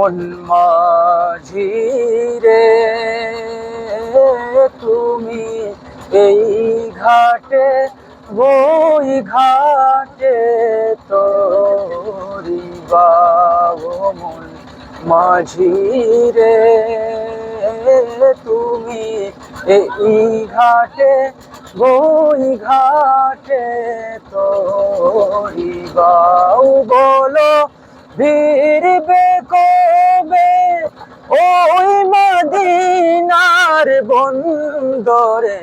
মন মাঝি রে, তুমি এই ঘাটে, ওই ঘাটে তোরি বাবু মন মাঝি রে, তুমি এই ঘাটে, ওই ঘাটে তোরি বাউ বলো ভিড়বে কবে ওই মদিনার বন্দরে,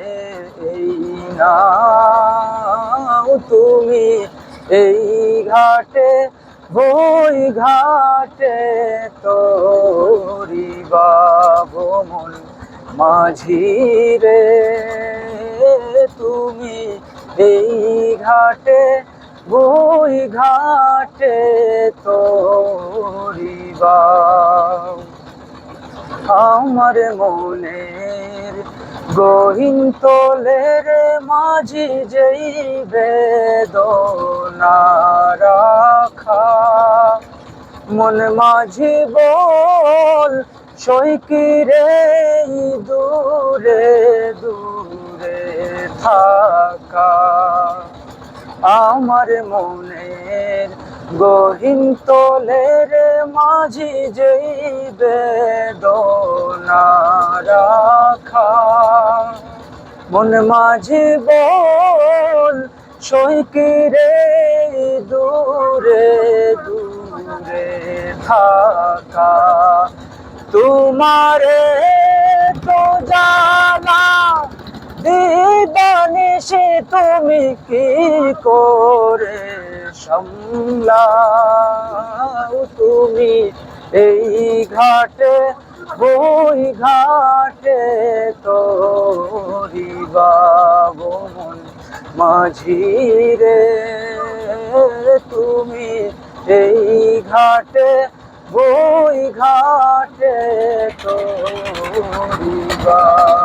এই নাও তুমি এই ঘাটে বই ঘাটে তোরি বাবু মন মাঝি রে। তুমি এই ঘাটে বই ঘাটে তোরি বাবু আমার মনের গহীন তোলের মাঝি যেই বেদনা রাখা। মন মাঝি বল সৈকি রে দূরে দূরে থাকা। আমার মনের গহীন তোলের মাঝি যেই মন মাঝি বল সৈকি রে দূরে দূরে থাকা? তোমারে তো তুমি কি করে সামলাও? তুমি এই ঘাটে বই ঘাটে তোরি বাবু মন মাঝি রে। তুমি এই ঘাটে বই ঘাটে তোরি বাবু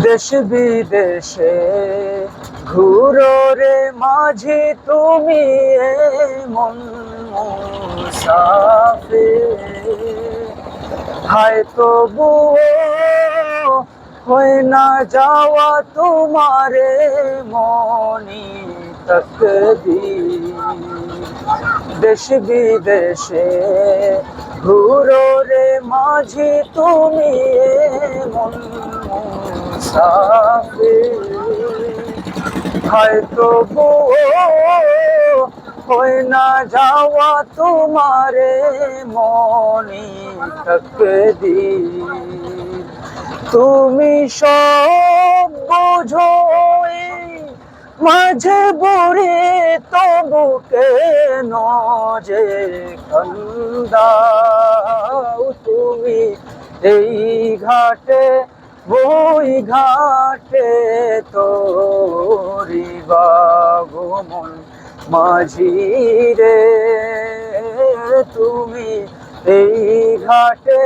দেশ বিদেশে ঘুরো রে মাঝি, তুমি মন মুসাফে হায় তবুও হয় না যাওয়া তোমারে মনি তকদীর দেশ বিদেশে ঘুরো রে মাঝি, তুমি মন মুসাফির হয়তো হয় না যাওয়া তোমারে মনি তকদীর তুমি সব বোঝো মাঝে বুড়ি তবু কেন যে কান্দাও তুমি? এই ঘাটে বই ঘাটে তোরি বাবু মন মাঝি রে, তুমি এই ঘাটে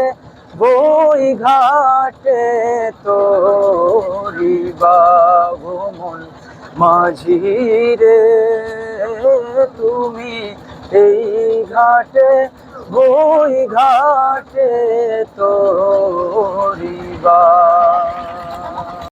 বই ঘাটে তোরি বাবু মন মাঝি রে, তুমি এই ঘাটে বই ঘাটে তো বা